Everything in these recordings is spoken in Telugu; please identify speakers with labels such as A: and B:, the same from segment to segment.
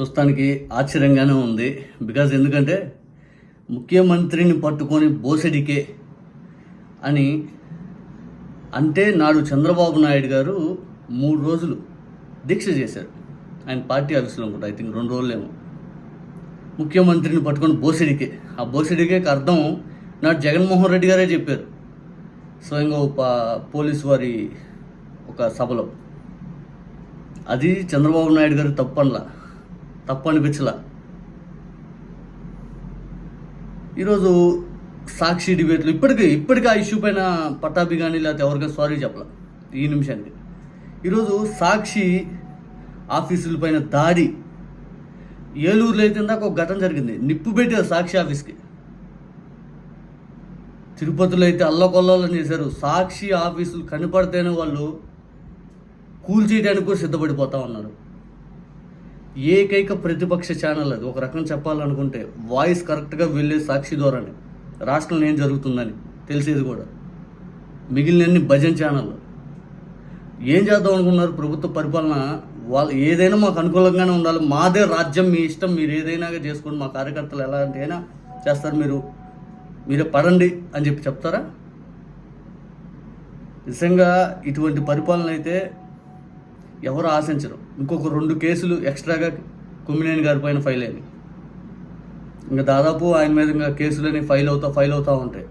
A: చూస్తానికి ఆశ్చర్యంగానే ఉంది. బికాజ్ ఎందుకంటే ముఖ్యమంత్రిని పట్టుకొని బోసెడికే అని అంటే నాడు చంద్రబాబు నాయుడు గారు మూడు రోజులు దీక్ష చేశారు. ఆయన పార్టీ ఆఫీసులో కూడా ఐ థింక్ రెండు రోజులేమో. ముఖ్యమంత్రిని పట్టుకొని బోసెడికే. ఆ బోసెడికేకి అర్థం నాడు జగన్మోహన్ రెడ్డి గారే చెప్పారు. స్వయంగా ఒక పోలీస్ వారి ఒక సభలో. అది చంద్రబాబు నాయుడు గారు తప్పనలా. తప్పు అనిపించలా ఈరోజు సాక్షి డిబేట్లు ఇప్పటికీ ఇప్పటికీ ఆ ఇష్యూ పైన పట్టాభి కానీ లేకపోతే ఎవరికైనా సారీ చెప్పాల. ఈ నిమిషానికి. ఈరోజు సాక్షి ఆఫీసుల పైన దాడి. ఏలూరులో అయితే ఇందాక ఒక ఘటన జరిగింది. నిప్పు పెట్టారు సాక్షి ఆఫీస్కి. తిరుపతిలో అయితే అల్లకొల్లోలం చేశారు. సాక్షి ఆఫీసులు కనపడితేనే వాళ్ళు కూల్ చేయడానికి కూడా సిద్ధపడిపోతా ఉన్నారు. ఏకైక ప్రతిపక్ష ఛానల్ అది. ఒక రకం చెప్పాలనుకుంటే వాయిస్ కరెక్ట్గా వెళ్ళే సాక్షి ద్వారానే రాష్ట్రంలో ఏం జరుగుతుందని తెలిసేది కూడా. మిగిలినన్ని భజన్ ఛానళ్ళు ఏం చేద్దాం అనుకున్నారు ప్రభుత్వ పరిపాలన? వాళ్ళు ఏదైనా మాకు అనుకూలంగానే ఉండాలి. మాదే రాజ్యం మీ ఇష్టం మీరు ఏదైనా చేసుకోండి. మా కార్యకర్తలు ఎలాంటి అయినా చేస్తారు మీరు. మీరే పడండి అని చెప్పి చెప్తారా? నిజంగా ఇటువంటి పరిపాలన అయితే ఎవరు ఆశించరు. ఇంకొక రెండు కేసులు ఎక్స్ట్రాగా కుమ్మినేని గారి పైన ఫైల్ అయినాయి. ఇంకా దాదాపు ఆయన మీద ఇంకా కేసులని ఫైల్ అవుతా ఫైల్ అవుతూ ఉంటాయి.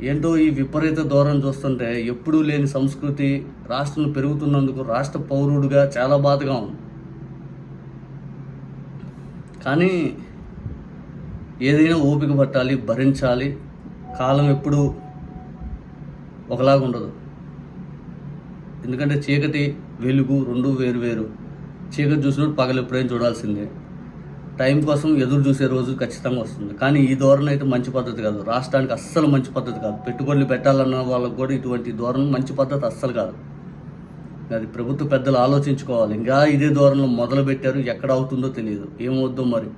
A: ఏంటో ఈ విపరీత ధోరణి చూస్తుంటే ఎప్పుడూ లేని సంస్కృతి రాష్ట్రం పెరుగుతున్నందుకు రాష్ట్ర పౌరుడిగా చాలా బాధగా ఉంది. కానీ ఏదైనా ఓపిక పట్టాలి భరించాలి. కాలం ఎప్పుడు ఒకలాగా ఉండదు. ఎందుకంటే చీకటి వెలుగు రెండు వేరు వేరు. చీకటి చూసినప్పుడు పగలు ఎప్పుడైనా చూడాల్సిందే. టైం కోసం ఎదురు చూసే రోజు ఖచ్చితంగా వస్తుంది. కానీ ఈ ధోరణి అయితే మంచి పద్ధతి కాదు. రాష్ట్రానికి అస్సలు మంచి పద్ధతి కాదు. పెట్టుబడులు పెట్టాలన్న వాళ్ళకు కూడా ఇటువంటి ధోరణి మంచి పద్ధతి అస్సలు కాదు. అది ప్రభుత్వ పెద్దలు ఆలోచించుకోవాలి. ఇంకా ఇదే ధోరణిలో మొదలు పెట్టారు ఎక్కడ అవుతుందో తెలియదు. ఏమవుద్దో మరి?